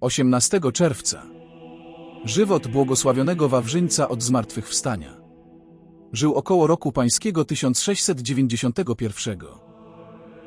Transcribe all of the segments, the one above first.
18 czerwca. Żywot błogosławionego Wawrzyńca od zmartwychwstania. Żył około roku pańskiego 1691.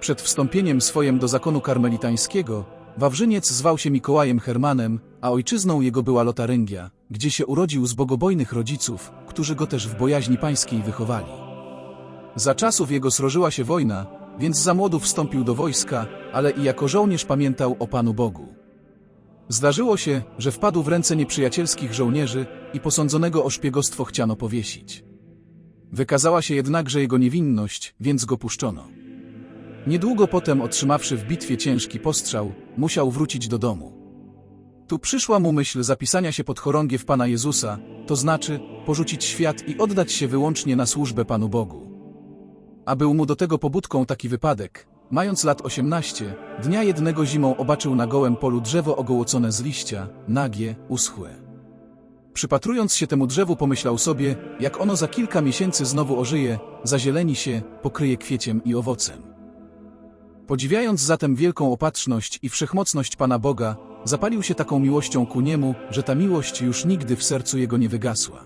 Przed wstąpieniem swoim do zakonu karmelitańskiego, Wawrzyniec zwał się Mikołajem Hermanem, a ojczyzną jego była Lotaryngia, gdzie się urodził z bogobojnych rodziców, którzy go też w bojaźni pańskiej wychowali. Za czasów jego srożyła się wojna, więc za młodu wstąpił do wojska, ale i jako żołnierz pamiętał o Panu Bogu. Zdarzyło się, że wpadł w ręce nieprzyjacielskich żołnierzy i posądzonego o szpiegostwo chciano powiesić. Wykazała się jednakże jego niewinność, więc go puszczono. Niedługo potem, otrzymawszy w bitwie ciężki postrzał, musiał wrócić do domu. Tu przyszła mu myśl zapisania się pod chorągiew Pana Jezusa, to znaczy porzucić świat i oddać się wyłącznie na służbę Panu Bogu. A był mu do tego pobudką taki wypadek. Mając lat 18, dnia jednego zimą obaczył na gołym polu drzewo ogołocone z liścia, nagie, uschłe. Przypatrując się temu drzewu pomyślał sobie, jak ono za kilka miesięcy znowu ożyje, zazieleni się, pokryje kwieciem i owocem. Podziwiając zatem wielką opatrzność i wszechmocność Pana Boga, zapalił się taką miłością ku niemu, że ta miłość już nigdy w sercu jego nie wygasła.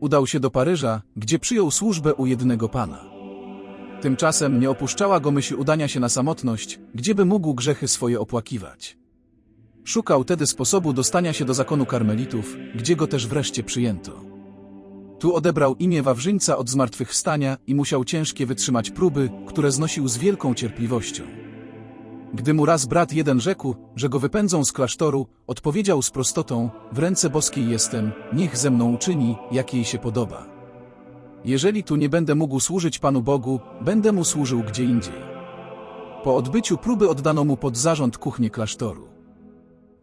Udał się do Paryża, gdzie przyjął służbę u jednego pana. Tymczasem nie opuszczała go myśl udania się na samotność, gdzieby mógł grzechy swoje opłakiwać. Szukał tedy sposobu dostania się do zakonu karmelitów, gdzie go też wreszcie przyjęto. Tu odebrał imię Wawrzyńca od zmartwychwstania i musiał ciężkie wytrzymać próby, które znosił z wielką cierpliwością. Gdy mu raz brat jeden rzekł, że go wypędzą z klasztoru, odpowiedział z prostotą, w ręce boskiej jestem, niech ze mną uczyni, jak jej się podoba. Jeżeli tu nie będę mógł służyć Panu Bogu, będę mu służył gdzie indziej. Po odbyciu próby oddano mu pod zarząd kuchnię klasztoru.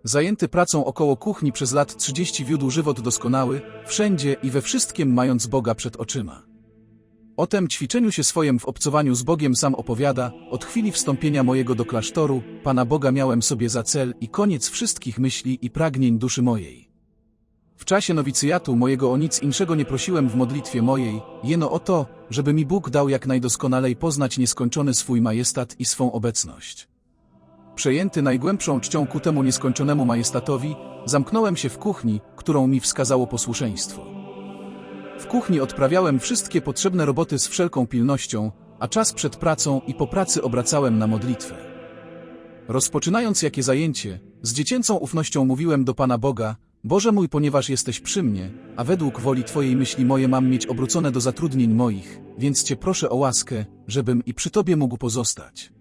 Zajęty pracą około kuchni przez lat 30 wiódł żywot doskonały, wszędzie i we wszystkim mając Boga przed oczyma. O tem ćwiczeniu się swojem w obcowaniu z Bogiem sam opowiada, od chwili wstąpienia mojego do klasztoru, Pana Boga miałem sobie za cel i koniec wszystkich myśli i pragnień duszy mojej. W czasie nowicjatu mojego o nic inszego nie prosiłem w modlitwie mojej, jeno o to, żeby mi Bóg dał jak najdoskonalej poznać nieskończony swój majestat i swą obecność. Przejęty najgłębszą czcią ku temu nieskończonemu majestatowi, zamknąłem się w kuchni, którą mi wskazało posłuszeństwo. W kuchni odprawiałem wszystkie potrzebne roboty z wszelką pilnością, a czas przed pracą i po pracy obracałem na modlitwę. Rozpoczynając jakie zajęcie, z dziecięcą ufnością mówiłem do Pana Boga, Boże mój, ponieważ jesteś przy mnie, a według woli Twojej myśli moje mam mieć obrócone do zatrudnień moich, więc Cię proszę o łaskę, żebym i przy Tobie mógł pozostać.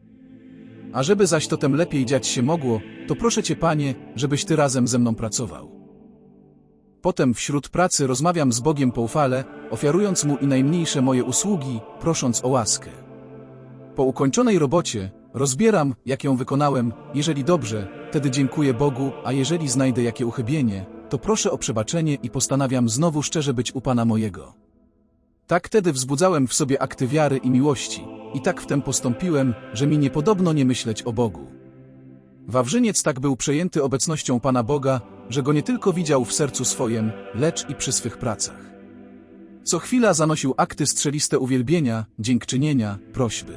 A żeby zaś to tem lepiej dziać się mogło, to proszę Cię, Panie, żebyś Ty razem ze mną pracował. Potem wśród pracy rozmawiam z Bogiem poufale, ofiarując Mu i najmniejsze moje usługi, prosząc o łaskę. Po ukończonej robocie, rozbieram, jak ją wykonałem, jeżeli dobrze, wtedy dziękuję Bogu, a jeżeli znajdę jakie uchybienie, to proszę o przebaczenie i postanawiam znowu szczerze być u Pana mojego. Tak tedy wzbudzałem w sobie akty wiary i miłości, i tak wtem postąpiłem, że mi niepodobno nie myśleć o Bogu. Wawrzyniec tak był przejęty obecnością Pana Boga, że go nie tylko widział w sercu swojem, lecz i przy swych pracach. Co chwila zanosił akty strzeliste uwielbienia, dziękczynienia, prośby.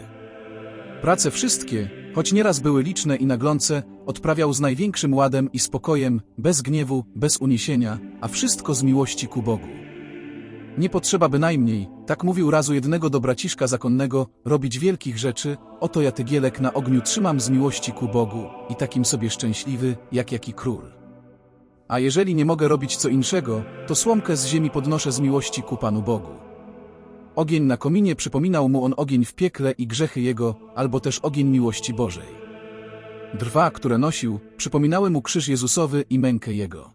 Prace wszystkie, choć nieraz były liczne i naglące, odprawiał z największym ładem i spokojem, bez gniewu, bez uniesienia, a wszystko z miłości ku Bogu. Nie potrzeba bynajmniej, tak mówił razu jednego do braciszka zakonnego, robić wielkich rzeczy, oto ja tygielek na ogniu trzymam z miłości ku Bogu i takim sobie szczęśliwy, jak jaki król. A jeżeli nie mogę robić co inszego, to słomkę z ziemi podnoszę z miłości ku Panu Bogu. Ogień na kominie przypominał mu on ogień w piekle i grzechy jego, albo też ogień miłości Bożej. Drwa, które nosił, przypominały mu krzyż Jezusowy i mękę jego.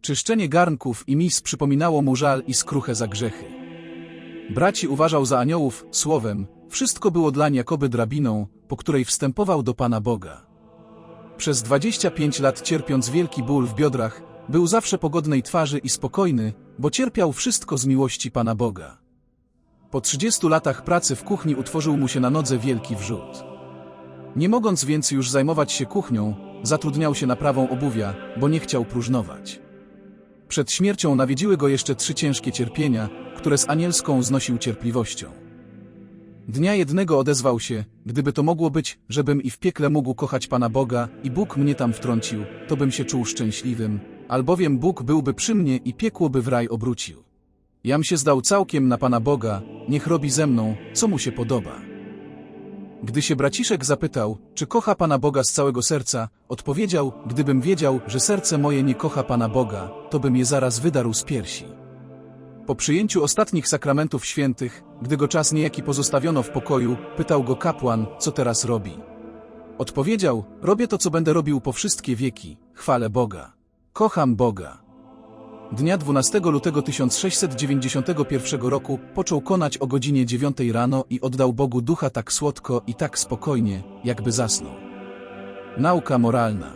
Czyszczenie garnków i mis przypominało mu żal i skruchę za grzechy. Braci uważał za aniołów, słowem, wszystko było dlań jakoby drabiną, po której wstępował do Pana Boga. Przez 25 lat cierpiąc wielki ból w biodrach, był zawsze pogodnej twarzy i spokojny, bo cierpiał wszystko z miłości Pana Boga. Po 30 latach pracy w kuchni utworzył mu się na nodze wielki wrzód. Nie mogąc więc już zajmować się kuchnią, zatrudniał się naprawą obuwia, bo nie chciał próżnować. Przed śmiercią nawiedziły go jeszcze trzy ciężkie cierpienia, które z anielską znosił cierpliwością. Dnia jednego odezwał się, gdyby to mogło być, żebym i w piekle mógł kochać Pana Boga i Bóg mnie tam wtrącił, to bym się czuł szczęśliwym, albowiem Bóg byłby przy mnie i piekło by w raj obrócił. Jam się zdał całkiem na Pana Boga, niech robi ze mną, co mu się podoba. Gdy się braciszek zapytał, czy kocha Pana Boga z całego serca, odpowiedział, gdybym wiedział, że serce moje nie kocha Pana Boga, to bym je zaraz wydarł z piersi. Po przyjęciu ostatnich sakramentów świętych, gdy go czas niejaki pozostawiono w pokoju, pytał go kapłan, co teraz robi. Odpowiedział, robię to, co będę robił po wszystkie wieki, chwalę Boga. Kocham Boga. Dnia 12 lutego 1691 roku począł konać o godzinie 9 rano i oddał Bogu ducha tak słodko i tak spokojnie, jakby zasnął. Nauka moralna.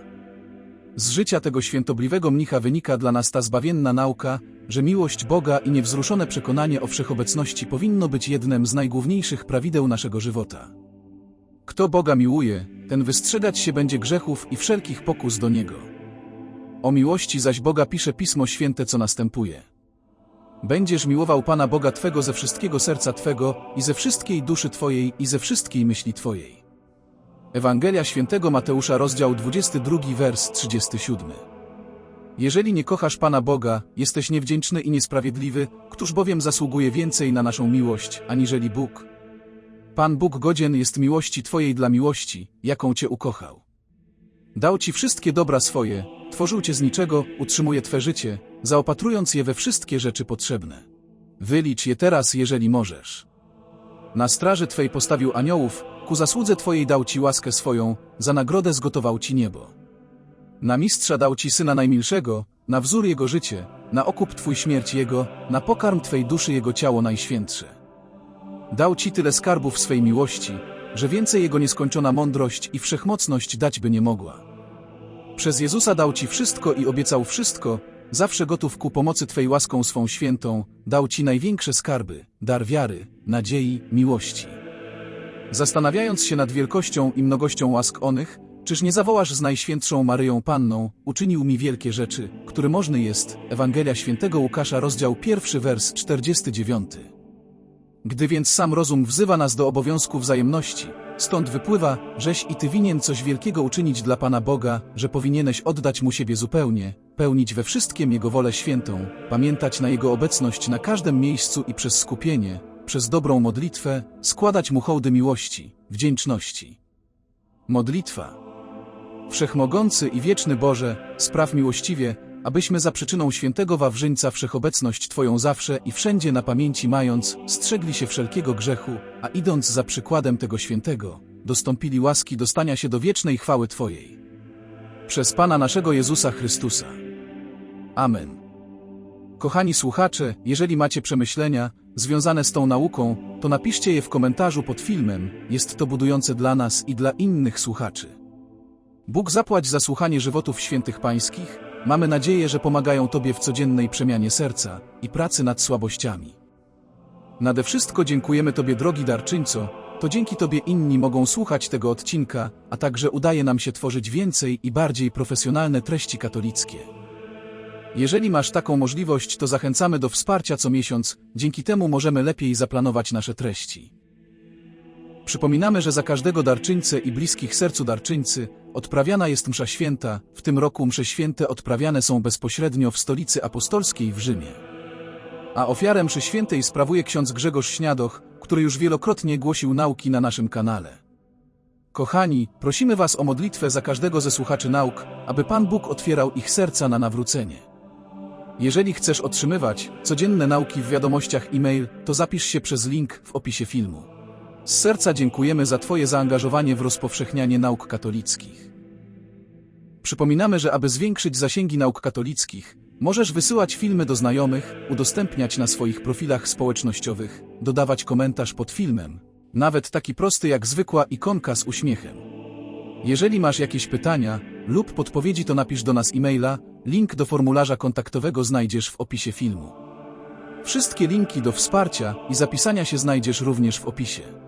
Z życia tego świętobliwego mnicha wynika dla nas ta zbawienna nauka, że miłość Boga i niewzruszone przekonanie o wszechobecności powinno być jednym z najgłówniejszych prawideł naszego żywota. Kto Boga miłuje, ten wystrzegać się będzie grzechów i wszelkich pokus do Niego. O miłości zaś Boga pisze Pismo Święte, co następuje. Będziesz miłował Pana Boga Twego ze wszystkiego serca Twego i ze wszystkiej duszy Twojej i ze wszystkiej myśli Twojej. Ewangelia Świętego Mateusza, rozdział 22, wers 37. Jeżeli nie kochasz Pana Boga, jesteś niewdzięczny i niesprawiedliwy, któż bowiem zasługuje więcej na naszą miłość, aniżeli Bóg? Pan Bóg godzien jest miłości Twojej dla miłości, jaką Cię ukochał. Dał Ci wszystkie dobra swoje, tworzył Cię z niczego, utrzymuje Twe życie, zaopatrując je we wszystkie rzeczy potrzebne. Wylicz je teraz, jeżeli możesz. Na straży Twej postawił aniołów, ku zasłudze Twojej dał Ci łaskę swoją, za nagrodę zgotował Ci niebo. Na mistrza dał Ci syna najmilszego, na wzór jego życie, na okup Twój śmierć jego, na pokarm Twej duszy jego ciało najświętsze. Dał Ci tyle skarbów swej miłości, że więcej jego nieskończona mądrość i wszechmocność dać by nie mogła. Przez Jezusa dał Ci wszystko i obiecał wszystko, zawsze gotów ku pomocy Twej łaską swą świętą, dał Ci największe skarby, dar wiary, nadziei, miłości. Zastanawiając się nad wielkością i mnogością łask onych, czyż nie zawołasz z Najświętszą Maryją Panną, uczynił mi wielkie rzeczy, który możny jest, Ewangelia Świętego Łukasza, rozdział pierwszy, wers 49. Gdy więc sam rozum wzywa nas do obowiązku wzajemności, stąd wypływa, żeś i ty winien coś wielkiego uczynić dla Pana Boga, że powinieneś oddać Mu siebie zupełnie, pełnić we wszystkim Jego wolę świętą, pamiętać na Jego obecność na każdym miejscu i przez skupienie, przez dobrą modlitwę, składać Mu hołdy miłości, wdzięczności. Modlitwa. Wszechmogący i wieczny Boże, spraw miłościwie, abyśmy za przyczyną świętego Wawrzyńca wszechobecność Twoją zawsze i wszędzie na pamięci mając, strzegli się wszelkiego grzechu, a idąc za przykładem tego świętego, dostąpili łaski dostania się do wiecznej chwały Twojej. Przez Pana naszego Jezusa Chrystusa. Amen. Kochani słuchacze, jeżeli macie przemyślenia związane z tą nauką, to napiszcie je w komentarzu pod filmem, jest to budujące dla nas i dla innych słuchaczy. Bóg zapłać za słuchanie żywotów świętych pańskich, Mamy nadzieję, że pomagają Tobie w codziennej przemianie serca i pracy nad słabościami. Nade wszystko dziękujemy Tobie, drogi darczyńco, to dzięki Tobie inni mogą słuchać tego odcinka, a także udaje nam się tworzyć więcej i bardziej profesjonalne treści katolickie. Jeżeli masz taką możliwość, to zachęcamy do wsparcia co miesiąc, dzięki temu możemy lepiej zaplanować nasze treści. Przypominamy, że za każdego darczyńcę i bliskich sercu darczyńcy odprawiana jest msza święta, w tym roku msze święte odprawiane są bezpośrednio w stolicy apostolskiej w Rzymie. A ofiarę mszy świętej sprawuje ksiądz Grzegorz Śniadoch, który już wielokrotnie głosił nauki na naszym kanale. Kochani, prosimy Was o modlitwę za każdego ze słuchaczy nauk, aby Pan Bóg otwierał ich serca na nawrócenie. Jeżeli chcesz otrzymywać codzienne nauki w wiadomościach e-mail, to zapisz się przez link w opisie filmu. Z serca dziękujemy za Twoje zaangażowanie w rozpowszechnianie nauk katolickich. Przypominamy, że aby zwiększyć zasięgi nauk katolickich, możesz wysyłać filmy do znajomych, udostępniać na swoich profilach społecznościowych, dodawać komentarz pod filmem, nawet taki prosty jak zwykła ikonka z uśmiechem. Jeżeli masz jakieś pytania lub podpowiedzi, to napisz do nas e-maila, link do formularza kontaktowego znajdziesz w opisie filmu. Wszystkie linki do wsparcia i zapisania się znajdziesz również w opisie.